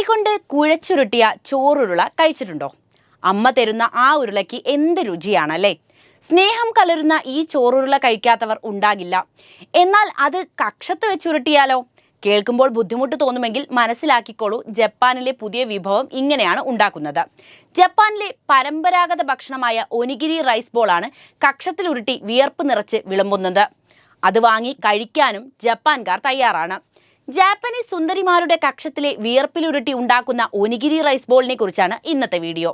കൈകൊണ്ട് കുഴച്ചുരുട്ടിയ ചോറുരുള കഴിച്ചിട്ടുണ്ടോ? അമ്മ തരുന്ന ആ ഉരുളയ്ക്ക് എന്ത് രുചിയാണല്ലേ? സ്നേഹം കലരുന്ന ഈ ചോറുരുള കഴിക്കാത്തവർ ഉണ്ടാകില്ല. എന്നാൽ അത് കക്ഷത്ത് വെച്ചുരുട്ടിയാലോ കേൾക്കുമ്പോൾ ബുദ്ധിമുട്ട് തോന്നുമെങ്കിൽ മനസ്സിലാക്കിക്കോളൂ ജപ്പാനിലെ പുതിയ വിഭവം ഇങ്ങനെയാണ് ഉണ്ടാക്കുന്നത്. ജപ്പാനിലെ പരമ്പരാഗത ഭക്ഷണമായ ഒനിഗിരി റൈസ് ബോളാണ് കക്ഷത്തിലുരുട്ടി വിയർപ്പ് നിറച്ച് വിളമ്പുന്നത്. അത് വാങ്ങി കഴിക്കാനും ജപ്പാൻകാർ തയ്യാറാണ്. ജാപ്പനീസ് സുന്ദരിമാരുടെ കക്ഷത്തിലെ വിയർപ്പിലുരുട്ടി ഉണ്ടാക്കുന്ന ഒനിഗിരി റൈസ് ബോളിനെ കുറിച്ചാണ് ഇന്നത്തെ വീഡിയോ.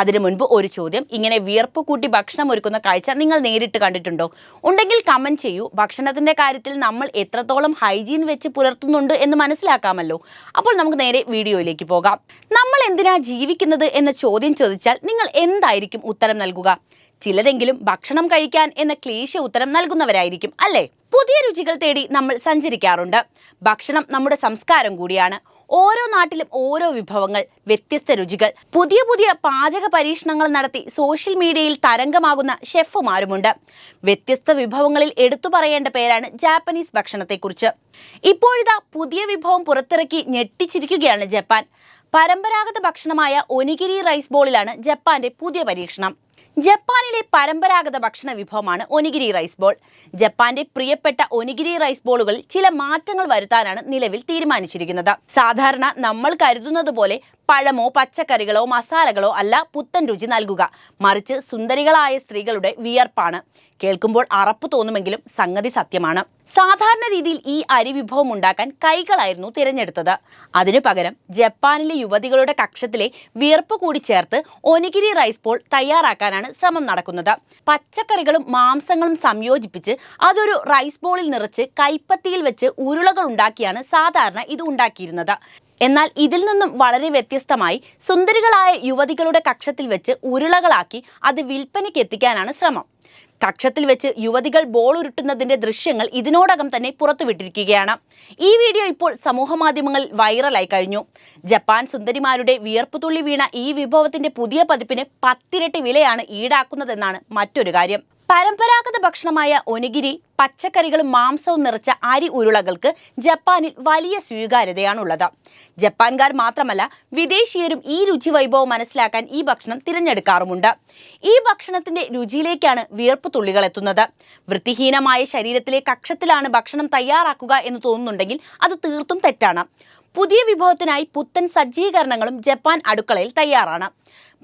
അതിനു മുൻപ് ഒരു ചോദ്യം ഇങ്ങനെ വിയർപ്പ് കൂട്ടി ഭക്ഷണം ഒരുക്കുന്ന കാഴ്ച നിങ്ങൾ നേരിട്ട് കണ്ടിട്ടുണ്ടോ? ഉണ്ടെങ്കിൽ കമന്റ് ചെയ്യൂ. ഭക്ഷണത്തിന്റെ കാര്യത്തിൽ നമ്മൾ എത്രത്തോളം ഹൈജീൻ വെച്ച് പുലർത്തുന്നുണ്ട് എന്ന് മനസ്സിലാക്കാമല്ലോ. അപ്പോൾ നമുക്ക് നേരെ വീഡിയോയിലേക്ക് പോകാം. നമ്മൾ എന്തിനാ ജീവിക്കുന്നത് എന്ന ചോദ്യം ചോദിച്ചാൽ നിങ്ങൾ എന്തായിരിക്കും ഉത്തരം നൽകുക? ചിലരെങ്കിലും ഭക്ഷണം കഴിക്കാൻ എന്ന ക്ലേശ ഉത്തരം നൽകുന്നവരായിരിക്കും അല്ലേ? പുതിയ രുചികൾ തേടി നമ്മൾ സഞ്ചരിക്കാറുണ്ട്. ഭക്ഷണം നമ്മുടെ സംസ്കാരം കൂടിയാണ്. ഓരോ നാട്ടിലും ഓരോ വിഭവങ്ങൾ വ്യത്യസ്ത രുചികൾ. പുതിയ പുതിയ പാചക പരീക്ഷണങ്ങൾ നടത്തി സോഷ്യൽ മീഡിയയിൽ തരംഗമാകുന്ന ഷെഫുമാരുമുണ്ട്. വ്യത്യസ്ത വിഭവങ്ങളിൽ എടുത്തു പറയേണ്ട പേരാണ് ജാപ്പനീസ് ഭക്ഷണത്തെക്കുറിച്ച്. ഇപ്പോഴിതാ പുതിയ വിഭവം പുറത്തിറക്കി ഞെട്ടിച്ചിരിക്കുകയാണ് ജപ്പാൻ. പരമ്പരാഗത ഭക്ഷണമായ ഒനിഗിരി റൈസ് ബോളിലാണ് ജപ്പാന്റെ പുതിയ പരീക്ഷണം. ജപ്പാനിലെ പരമ്പരാഗത ഭക്ഷണ വിഭവമാണ് ഒനിഗിരി റൈസ് ബോൾ. ജപ്പാന്റെ പ്രിയപ്പെട്ട ഒനിഗിരി റൈസ് ബോളുകളിൽ ചില മാറ്റങ്ങൾ വരുത്താനാണ് നിലവിൽ തീരുമാനിച്ചിരിക്കുന്നത്. സാധാരണ നമ്മൾ കരുതുന്നത് പോലെ പഴമോ പച്ചക്കറികളോ മസാലകളോ അല്ല പുത്തൻ രുചി നൽകുക. മറിച്ച് സുന്ദരികളായ സ്ത്രീകളുടെ വിയർപ്പാണ്. കേൾക്കുമ്പോൾ അറപ്പ് തോന്നുമെങ്കിലും സംഗതി സത്യമാണ്. സാധാരണ രീതിയിൽ ഈ അരി വിഭവം ഉണ്ടാക്കാൻ കൈകളായിരുന്നു തിരഞ്ഞെടുത്തത്. അതിനു പകരം ജപ്പാനിലെ യുവതികളുടെ കക്ഷത്തിലെ വിയർപ്പ് കൂടി ചേർത്ത് ഒനിഗിരി റൈസ് ബോൾ തയ്യാറാക്കാനാണ് ശ്രമം നടക്കുന്നത്. പച്ചക്കറികളും മാംസങ്ങളും സംയോജിപ്പിച്ച് അതൊരു റൈസ് ബോളിൽ നിറച്ച് കൈപ്പത്തിയിൽ വെച്ച് ഉരുളകൾ ഉണ്ടാക്കിയാണ് സാധാരണ ഇത് ഉണ്ടാക്കിയിരുന്നത്. എന്നാൽ ഇതിൽ നിന്നും വളരെ വ്യത്യസ്തമായി സുന്ദരികളായ യുവതികളുടെ കക്ഷത്തിൽ വെച്ച് ഉരുളകളാക്കി അത് വിൽപ്പനയ്ക്ക് എത്തിക്കാനാണ് ശ്രമം. കക്ഷത്തിൽ വെച്ച് യുവതികൾ ബോൾ ഉരുട്ടുന്നതിന്റെ ദൃശ്യങ്ങൾ ഇതിനോടകം തന്നെ പുറത്തുവിട്ടിരിക്കുകയാണ്. ഈ വീഡിയോ ഇപ്പോൾ സമൂഹമാധ്യമങ്ങളിൽ വൈറലായി കഴിഞ്ഞു. ജപ്പാൻ സുന്ദരിമാരുടെ വിയർപ്പുതുള്ളി വീണ ഈ വിഭവത്തിന്റെ പുതിയ പതിപ്പിന് പത്തിരട്ടി വിലയാണ് ഈടാക്കുന്നതെന്നാണ് മറ്റൊരു കാര്യം. പരമ്പരാഗത ഭക്ഷണമായ ഒനിഗിരി പച്ചക്കറികളും മാംസവും നിറച്ച അരി ഉരുളകൾക്ക് ജപ്പാനിൽ വലിയ സ്വീകാര്യതയാണുള്ളത്. ജപ്പാൻകാർ മാത്രമല്ല വിദേശീയരും ഈ രുചി വൈഭവം മനസ്സിലാക്കാൻ ഈ ഭക്ഷണം തിരഞ്ഞെടുക്കാറുമുണ്ട്. ഈ ഭക്ഷണത്തിന്റെ രുചിയിലേക്കാണ് വിയർപ്പ് തുള്ളികൾ എത്തുന്നത്. വൃത്തിഹീനമായ ശരീരത്തിലെ കക്ഷത്തിലാണ് ഭക്ഷണം തയ്യാറാക്കുക എന്ന് തോന്നുന്നുണ്ടെങ്കിൽ അത് തീർത്തും തെറ്റാണ്. പുതിയ വിഭവത്തിനായി പുത്തൻ സജ്ജീകരണങ്ങളും ജപ്പാൻ അടുക്കളയിൽ തയ്യാറാണ്.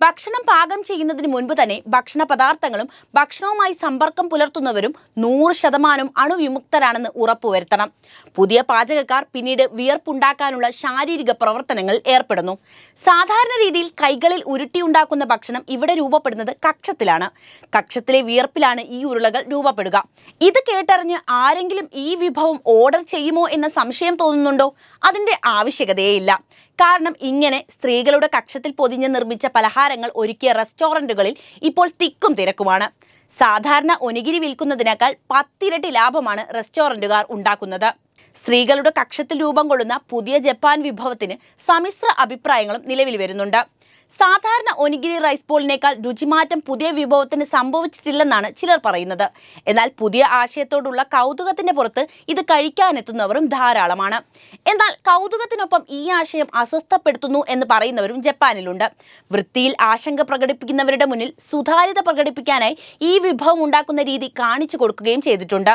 ഭക്ഷണം പാകം ചെയ്യുന്നതിന് മുൻപ് തന്നെ ഭക്ഷണ പദാർത്ഥങ്ങളും ഭക്ഷണവുമായി സമ്പർക്കം പുലർത്തുന്നവരും നൂറ് ശതമാനം അണുവിമുക്തരാണെന്ന് ഉറപ്പുവരുത്തണം. പുതിയ പാചകക്കാർ പിന്നീട് വിയർപ്പുണ്ടാക്കാനുള്ള ശാരീരിക പ്രവർത്തനങ്ങൾ ഏർപ്പെടുന്നു. സാധാരണ രീതിയിൽ കൈകളിൽ ഉരുട്ടിയുണ്ടാക്കുന്ന ഭക്ഷണം ഇവിടെ രൂപപ്പെടുന്നത് കക്ഷത്തിലാണ്. കക്ഷത്തിലെ വിയർപ്പിലാണ് ഈ ഉരുളകൾ രൂപപ്പെടുക. ഇത് കേട്ടറിഞ്ഞ് ആരെങ്കിലും ഈ വിഭവം ഓർഡർ ചെയ്യുമോ എന്ന സംശയം തോന്നുന്നുണ്ടോ? അതിന്റെ ആവശ്യകതയേയില്ല കാരണം ഇങ്ങനെ സ്ത്രീകളുടെ കക്ഷത്തിൽ പൊതിഞ്ഞ് നിർമ്മിച്ച പലഹാരങ്ങൾ ഒരുക്കിയ റെസ്റ്റോറന്റുകളിൽ ഇപ്പോൾ തിക്കും തിരക്കുമാണ്. സാധാരണ ഒനിഗിരി വിൽക്കുന്നതിനേക്കാൾ പത്തിരട്ടി ലാഭമാണ് റെസ്റ്റോറന്റുകാർ ഉണ്ടാക്കുന്നത്. സ്ത്രീകളുടെ കക്ഷത്തിൽ രൂപം കൊള്ളുന്ന പുതിയ ജപ്പാൻ വിഭവത്തിന് സമ്മിശ്ര അഭിപ്രായങ്ങളും നിലവിൽ വരുന്നുണ്ട്. സാധാരണ ഒനിഗിരി റൈസ് ബോളിനേക്കാൾ രുചിമാറ്റം പുതിയ വിഭവത്തിന് സംഭവിച്ചിട്ടില്ലെന്നാണ് ചിലർ പറയുന്നത്. എന്നാൽ പുതിയ ആശയത്തോടുള്ള കൗതുകത്തിന്റെ പുറത്ത് ഇത് കഴിക്കാനെത്തുന്നവരും ധാരാളമാണ്. എന്നാൽ കൗതുകത്തിനൊപ്പം ഈ ആശയം അസ്വസ്ഥപ്പെടുത്തുന്നു എന്ന് പറയുന്നവരും ജപ്പാനിലുണ്ട്. വൃത്തിയിൽ ആശങ്ക പ്രകടിപ്പിക്കുന്നവരുടെ മുന്നിൽ സുതാര്യത പ്രകടിപ്പിക്കാനായി ഈ വിഭവം ഉണ്ടാക്കുന്ന രീതി കാണിച്ചു കൊടുക്കുകയും ചെയ്തിട്ടുണ്ട്.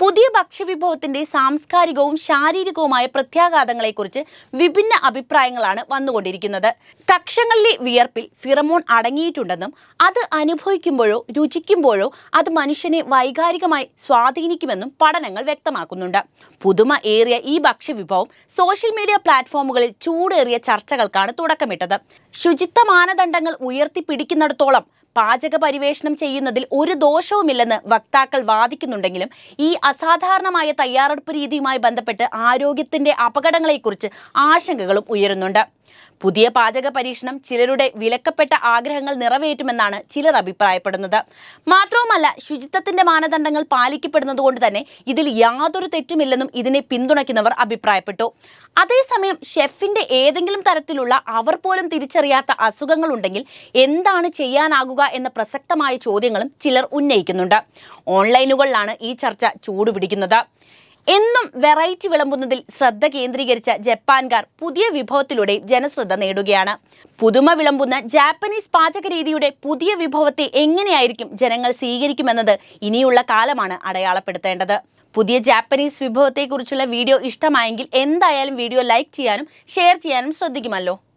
പുതിയ ഭക്ഷ്യവിഭവത്തിന്റെ സാംസ്കാരികവും ശാരീരികവുമായ പ്രത്യാഘാതങ്ങളെക്കുറിച്ച് വിഭിന്ന അഭിപ്രായങ്ങളാണ് വന്നുകൊണ്ടിരിക്കുന്നത്. കക്ഷങ്ങളിലെ വിയർപ്പിൽ ഫിറമോൺ അടങ്ങിയിട്ടുണ്ടെന്നും അത് അനുഭവിക്കുമ്പോഴോ രുചിക്കുമ്പോഴോ അത് മനുഷ്യനെ വൈകാരികമായി സ്വാധീനിക്കുമെന്നും പഠനങ്ങൾ വ്യക്തമാക്കുന്നുണ്ട്. പുതുമ ഏറിയ ഈ ഭക്ഷ്യവിഭവം സോഷ്യൽ മീഡിയ പ്ലാറ്റ്ഫോമുകളിൽ ചൂടേറിയ ചർച്ചകൾക്കാണ് തുടക്കമിട്ടത്. ശുചിത്വ മാനദണ്ഡങ്ങൾ ഉയർത്തിപ്പിടിക്കുന്നിടത്തോളം പാചക പരിവേഷണം ചെയ്യുന്നതിൽ ഒരു ദോഷവുമില്ലെന്ന് വക്താക്കൾ വാദിക്കുന്നുണ്ടെങ്കിലും ഈ അസാധാരണമായ തയ്യാറെടുപ്പ് രീതിയുമായി ബന്ധപ്പെട്ട് ആരോഗ്യത്തിന്റെ അപകടങ്ങളെക്കുറിച്ച് ആശങ്കകളും ഉയരുന്നുണ്ട്. പുതിയ പാചക പരീക്ഷണം ചിലരുടെ വിലക്കപ്പെട്ട ആഗ്രഹങ്ങൾ നിറവേറ്റുമെന്നാണ് ചിലർ അഭിപ്രായപ്പെടുന്നത്. മാത്രവുമല്ല ശുചിത്വത്തിന്റെ മാനദണ്ഡങ്ങൾ പാലിക്കപ്പെടുന്നതുകൊണ്ട് തന്നെ ഇതിൽ യാതൊരു തെറ്റുമില്ലെന്നും ഇതിനെ പിന്തുണയ്ക്കുന്നവർ അഭിപ്രായപ്പെട്ടു. അതേസമയം ഷെഫിന്റെ ഏതെങ്കിലും തരത്തിലുള്ള അവർ പോലും തിരിച്ചറിയാത്ത അസുഖങ്ങൾ ഉണ്ടെങ്കിൽ എന്താണ് ചെയ്യാനാകുക എന്ന പ്രസക്തമായ ചോദ്യങ്ങളും ചിലർ ഉന്നയിക്കുന്നുണ്ട്. ഓൺലൈനുകളിലാണ് ഈ ചർച്ച ചൂടുപിടിക്കുന്നത്. എന്നും വെറൈറ്റി വിളമ്പുന്നതിൽ ശ്രദ്ധ കേന്ദ്രീകരിച്ച ജപ്പാൻകാർ പുതിയ വിഭവത്തിലൂടെ ജനശ്രദ്ധ നേടുകയാണ്. പുതുമ വിളമ്പുന്ന ജാപ്പനീസ് പാചക രീതിയുടെ പുതിയ വിഭവത്തെ എങ്ങനെയായിരിക്കും ജനങ്ങൾ സ്വീകരിക്കുമെന്നത് ഇനിയുള്ള കാലമാണ് അടയാളപ്പെടുത്തേണ്ടത്. പുതിയ ജാപ്പനീസ് വിഭവത്തെക്കുറിച്ചുള്ള വീഡിയോ ഇഷ്ടമായെങ്കിൽ എന്തായാലും വീഡിയോ ലൈക്ക് ചെയ്യാനും ഷെയർ ചെയ്യാനും ശ്രദ്ധിക്കുമല്ലോ.